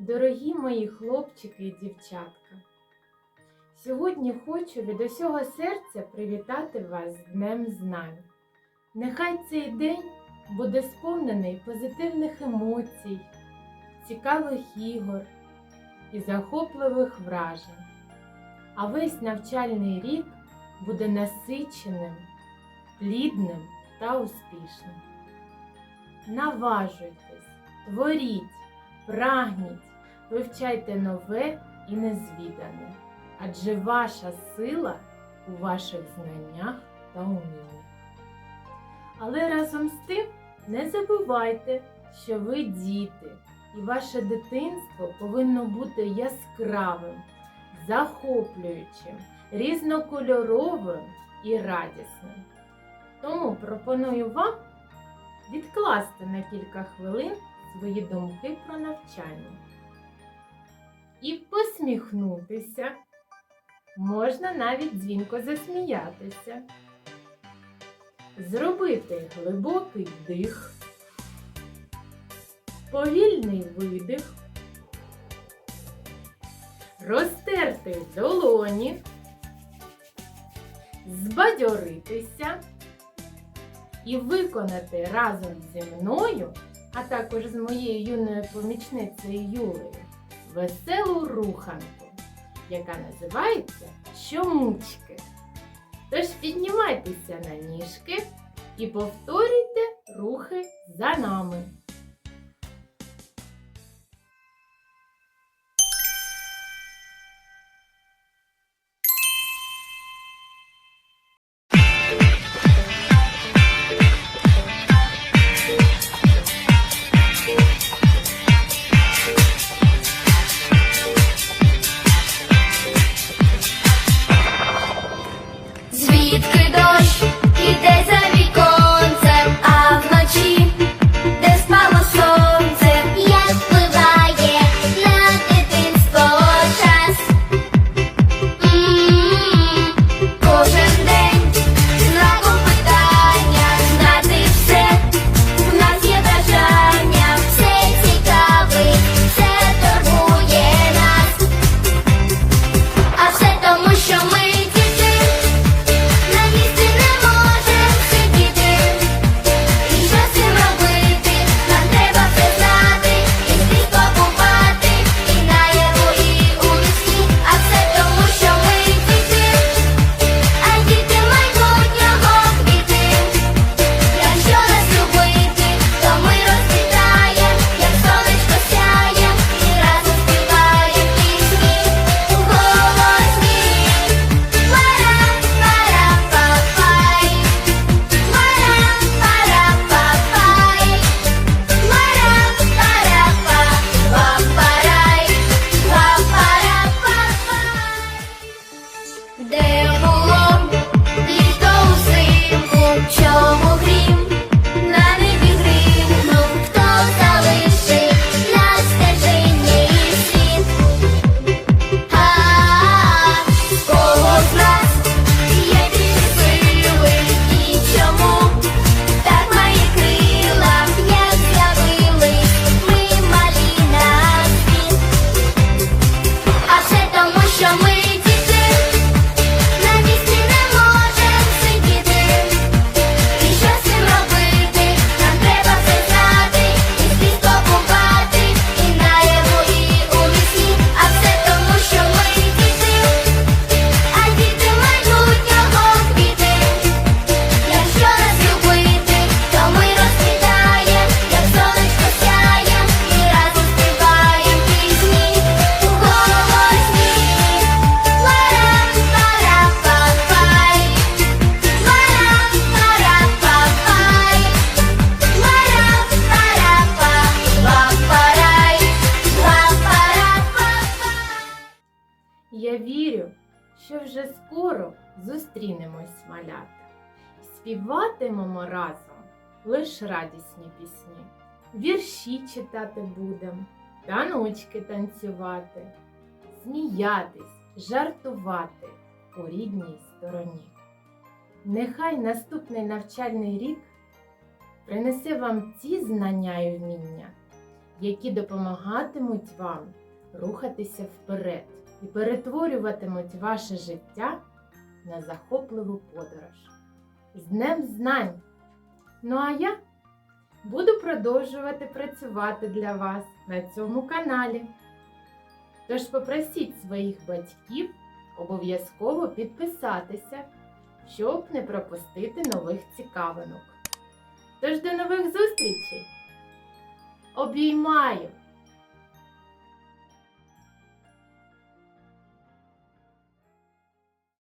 Дорогі мої хлопчики і дівчатка, сьогодні хочу від усього серця привітати вас з Днем Знань. Нехай цей день буде сповнений позитивних емоцій, цікавих ігор і захопливих вражень, а весь навчальний рік буде насиченим, плідним та успішним. Наважуйтесь, творіть, прагніть, вивчайте нове і незвідане, адже ваша сила у ваших знаннях та уміннях. Але разом з тим не забувайте, що ви діти, і ваше дитинство повинно бути яскравим, захоплюючим, різнокольоровим і радісним. Тому пропоную вам відкласти на кілька хвилин свої думки про навчання. І посміхнутися. Можна навіть дзвінко засміятися. Зробити глибокий вдих, повільний видих, розтерти долоні, збадьоритися і виконати разом зі мною, а також з моєю юною помічницею Юлею, веселу руханку, яка називається Щомучки. Тож піднімайтеся на ніжки і повторюйте рухи за нами. Вже скоро зустрінемось малята. Співатимемо разом лиш радісні пісні, вірші читати будем, таночки танцювати, сміятись, жартувати у рідній стороні. Нехай наступний навчальний рік принесе вам ті знання і вміння, які допомагатимуть вам рухатися вперед і перетворюватимуть ваше життя на захопливу подорож. З Днем Знань! Ну а я буду продовжувати працювати для вас на цьому каналі. Тож попросіть своїх батьків обов'язково підписатися, щоб не пропустити нових цікавинок. Тож до нових зустрічей! Обіймаю!